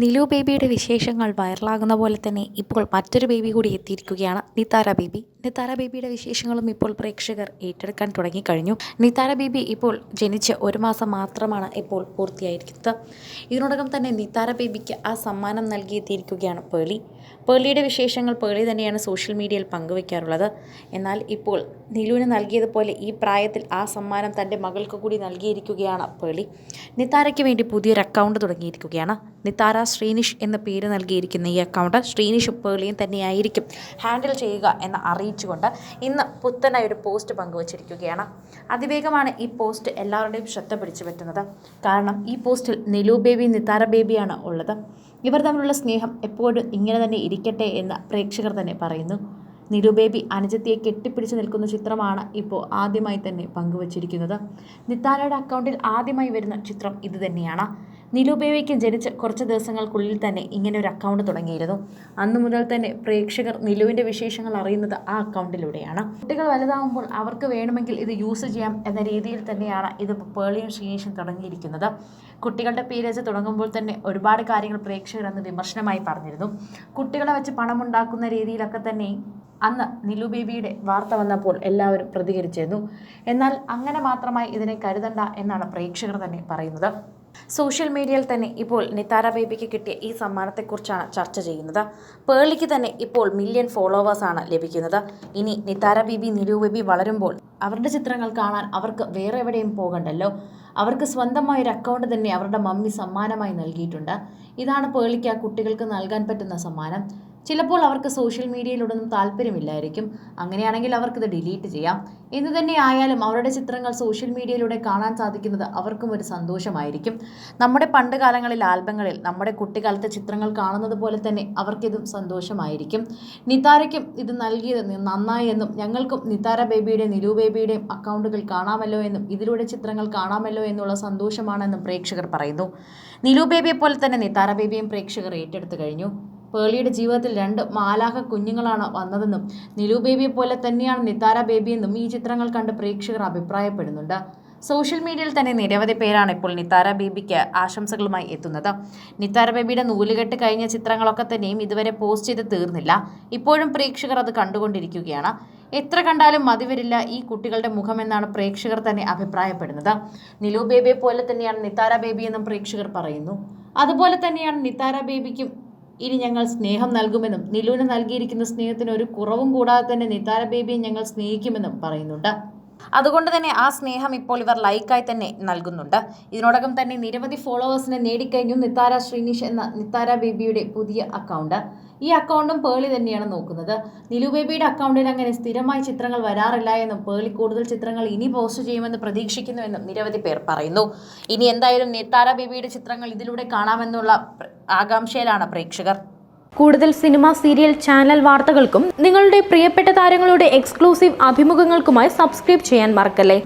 നിലു ബേബിയുടെ വിശേഷങ്ങൾ വൈറലാകുന്ന പോലെ തന്നെ ഇപ്പോൾ മറ്റൊരു ബേബി കൂടി എത്തിയിരിക്കുകയാണ് നിതാര ബേബി. നിതാര ബേബിയുടെ വിശേഷങ്ങളും ഇപ്പോൾ പ്രേക്ഷകർ ഏറ്റെടുക്കാൻ തുടങ്ങിക്കഴിഞ്ഞു. നിതാര ബേബി ഇപ്പോൾ ജനിച്ച് ഒരു മാസം മാത്രമാണ് ഇപ്പോൾ പൂർത്തിയായിരിക്കുന്നത്. ഇതിനോടകം തന്നെ നിതാര ബേബിക്ക് ആ സമ്മാനം നൽകിയെത്തിയിരിക്കുകയാണ് പേളി. പേളിയുടെ വിശേഷങ്ങൾ പേളി തന്നെയാണ് സോഷ്യൽ മീഡിയയിൽ പങ്കുവയ്ക്കാറുള്ളത് എന്നാൽ ഇപ്പോൾ നിലുവിന് നൽകിയതുപോലെ ഈ പ്രായത്തിൽ ആ സമ്മാനം തന്റെ മകൾക്ക് കൂടി നൽകിയിരിക്കുകയാണ് പേളി. നിതാരയ്ക്ക് വേണ്ടി പുതിയൊരു അക്കൗണ്ട് തുടങ്ങിയിരിക്കുകയാണ്. നിതാര ശ്രീനിഷ് എന്ന പേര് നൽകിയിരിക്കുന്ന ഈ അക്കൗണ്ട് ശ്രീനിഷ് ഉപ്പുകളിയും തന്നെയായിരിക്കും ഹാൻഡിൽ ചെയ്യുക എന്ന് അറിയിച്ചുകൊണ്ട് ഇന്ന് പുത്തനായി ഒരു പോസ്റ്റ് പങ്കുവച്ചിരിക്കുകയാണ്. അതിവേഗമാണ് ഈ പോസ്റ്റ് എല്ലാവരുടെയും ശ്രദ്ധ പിടിച്ചു പറ്റുന്നത്. കാരണം ഈ പോസ്റ്റിൽ നിലു ബേബി നിതാര ബേബിയാണ് ഉള്ളത്. ഇവർ തമ്മിലുള്ള സ്നേഹം എപ്പോഴും ഇങ്ങനെ തന്നെ ഇരിക്കട്ടെ എന്ന് പ്രേക്ഷകർ തന്നെ പറയുന്നു. നിലു ബേബി അനുജത്തിയെ കെട്ടിപ്പിടിച്ച് നിൽക്കുന്ന ചിത്രമാണ് ഇപ്പോൾ ആദ്യമായി തന്നെ പങ്കുവച്ചിരിക്കുന്നത്. നിത്താനയുടെ അക്കൗണ്ടിൽ ആദ്യമായി വരുന്ന ചിത്രം ഇത് തന്നെയാണ്. ജനിച്ച് കുറച്ച് ദിവസങ്ങൾക്കുള്ളിൽ തന്നെ ഇങ്ങനെ ഒരു അക്കൗണ്ട് തുടങ്ങിയിരുന്നു. അന്നു മുതൽ തന്നെ പ്രേക്ഷകർ നിലുവിന്റെ വിശേഷങ്ങൾ അറിയുന്നത് ആ അക്കൗണ്ടിലൂടെയാണ്. കുട്ടികൾ വലുതാകുമ്പോൾ അവർക്ക് വേണമെങ്കിൽ ഇത് യൂസ് ചെയ്യാം എന്ന രീതിയിൽ തന്നെയാണ് ഇത് പേളിയും ശ്രീനേഷും തുടങ്ങിയിരിക്കുന്നത്. കുട്ടികളുടെ പേരേജ് തുടങ്ങുമ്പോൾ തന്നെ ഒരുപാട് കാര്യങ്ങൾ പ്രേക്ഷകർ അന്ന് വിമർശനമായി പറഞ്ഞിരുന്നു. കുട്ടികളെ വെച്ച് പണമുണ്ടാക്കുന്ന രീതിയിലൊക്കെ തന്നെ അന്ന് നിലു ബേബിയുടെ വാർത്ത വന്നപ്പോൾ എല്ലാവരും പ്രതികരിച്ചിരുന്നു. എന്നാൽ അങ്ങനെ മാത്രമായി ഇതിനെ കരുതണ്ട എന്നാണ് പ്രേക്ഷകർ തന്നെ പറയുന്നത്. സോഷ്യൽ മീഡിയയിൽ തന്നെ ഇപ്പോൾ നിതാര ബേബിക്ക് കിട്ടിയ ഈ സമ്മാനത്തെക്കുറിച്ചാണ് ചർച്ച ചെയ്യുന്നത്. പേളിക്ക് തന്നെ ഇപ്പോൾ മില്യൺ ഫോളോവേഴ്സാണ് ലഭിക്കുന്നത്. ഇനി നിതാര ബേബി നിലു ബേബി വളരുമ്പോൾ അവരുടെ ചിത്രങ്ങൾ കാണാൻ അവർക്ക് വേറെ എവിടെയും പോകണ്ടല്ലോ. അവർക്ക് സ്വന്തമായ ഒരു അക്കൗണ്ട് തന്നെ അവരുടെ മമ്മി സമ്മാനമായി നൽകിയിട്ടുണ്ട്. ഇതാണ് പേളിക്ക് ആ കുട്ടികൾക്ക് നൽകാൻ പറ്റുന്ന സമ്മാനം. ചിലപ്പോൾ അവർക്ക് സോഷ്യൽ മീഡിയയിലൂടെയൊന്നും താല്പര്യമില്ലായിരിക്കും. അങ്ങനെയാണെങ്കിൽ അവർക്കിത് ഡിലീറ്റ് ചെയ്യാം. എന്തു തന്നെ ആയാലും അവരുടെ ചിത്രങ്ങൾ സോഷ്യൽ മീഡിയയിലൂടെ കാണാൻ സാധിക്കുന്നത് അവർക്കും ഒരു സന്തോഷമായിരിക്കും. നമ്മുടെ പണ്ട് കാലങ്ങളിൽ ആൽബങ്ങളിൽ നമ്മുടെ കുട്ടിക്കാലത്തെ ചിത്രങ്ങൾ കാണുന്നത് പോലെ തന്നെ അവർക്കിതും സന്തോഷമായിരിക്കും. നിതാരയ്ക്കും ഇത് നൽകിയത് നന്നായി എന്നും ഞങ്ങൾക്കും നിതാര ബേബിയുടെ നിലു ബേബിയുടെയും അക്കൗണ്ടുകൾ കാണാമല്ലോ എന്നും ഇതിലൂടെ ചിത്രങ്ങൾ കാണാമല്ലോ എന്നുള്ള സന്തോഷമാണെന്നും പ്രേക്ഷകർ പറയുന്നു. നിലു ബേബിയെ പോലെ തന്നെ നിതാര ബേബിയും പ്രേക്ഷകർ ഏറ്റെടുത്തു കഴിഞ്ഞു. പേളിയുടെ ജീവിതത്തിൽ രണ്ട് മാലാഹ കുഞ്ഞുങ്ങളാണ് വന്നതെന്നും നിലു ബേബിയെ പോലെ തന്നെയാണ് നിതാര ബേബിയെന്നും ഈ ചിത്രങ്ങൾ കണ്ട് പ്രേക്ഷകർ അഭിപ്രായപ്പെടുന്നുണ്ട്. സോഷ്യൽ മീഡിയയിൽ തന്നെ നിരവധി പേരാണ് ഇപ്പോൾ നിത്താര ബേബിക്ക് ആശംസകളുമായി എത്തുന്നത്. നിത്താര ബേബിയുടെ നൂലുകെട്ട് കഴിഞ്ഞ ചിത്രങ്ങളൊക്കെ തന്നെയും ഇതുവരെ പോസ്റ്റ് ചെയ്ത് തീർന്നില്ല. ഇപ്പോഴും പ്രേക്ഷകർ അത് കണ്ടുകൊണ്ടിരിക്കുകയാണ്. എത്ര കണ്ടാലും മതി വരില്ല ഈ കുട്ടികളുടെ മുഖമെന്നാണ് പ്രേക്ഷകർ തന്നെ അഭിപ്രായപ്പെടുന്നത്. നിലു ബേബിയെ പോലെ തന്നെയാണ് നിത്താര ബേബി എന്നും പ്രേക്ഷകർ പറയുന്നു. അതുപോലെ തന്നെയാണ് നിത്താര ബേബിക്കും ഇനി ഞങ്ങൾ സ്നേഹം നൽകുമെന്നും നിലുവിന് നൽകിയിരിക്കുന്ന സ്നേഹത്തിന് ഒരു കുറവും കൂടാതെ തന്നെ നിതാര ബേബിയെ ഞങ്ങൾ സ്നേഹിക്കുമെന്നും പറയുന്നുണ്ട്. അതുകൊണ്ട് തന്നെ ആ സ്നേഹം ഇപ്പോൾ ഇവർ ലൈക്കായി തന്നെ നൽകുന്നുണ്ട്. ഇതിനോടകം തന്നെ നിരവധി ഫോളോവേഴ്സിനെ നേടിക്കഴിഞ്ഞു നിത്താര ശ്രീനിഷ് എന്ന നിത്താര ബേബിയുടെ പുതിയ അക്കൗണ്ട്. ഈ അക്കൗണ്ടും പേളി തന്നെയാണ് നോക്കുന്നത്. നിലു ബേബിയുടെ അക്കൗണ്ടിൽ അങ്ങനെ സ്ഥിരമായി ചിത്രങ്ങൾ വരാറില്ല എന്നും പേളി കൂടുതൽ ചിത്രങ്ങൾ ഇനി പോസ്റ്റ് ചെയ്യുമെന്ന് പ്രതീക്ഷിക്കുന്നുവെന്നും നിരവധി പേർ പറയുന്നു. ഇനി എന്തായാലും നിത്താര ബേബിയുടെ ചിത്രങ്ങൾ ഇതിലൂടെ കാണാമെന്നുള്ള ആകാംക്ഷയിലാണ് പ്രേക്ഷകർ. കൂടുതൽ സിനിമ സീരിയൽ ചാനൽ വാർത്തകൾക്കും നിങ്ങളുടെ പ്രിയപ്പെട്ട താരങ്ങളുടെ എക്സ്ക്ലൂസീവ് അഭിമുഖങ്ങൾക്കുമായി സബ്സ്ക്രൈബ് ചെയ്യാൻ മറക്കല്ലേ?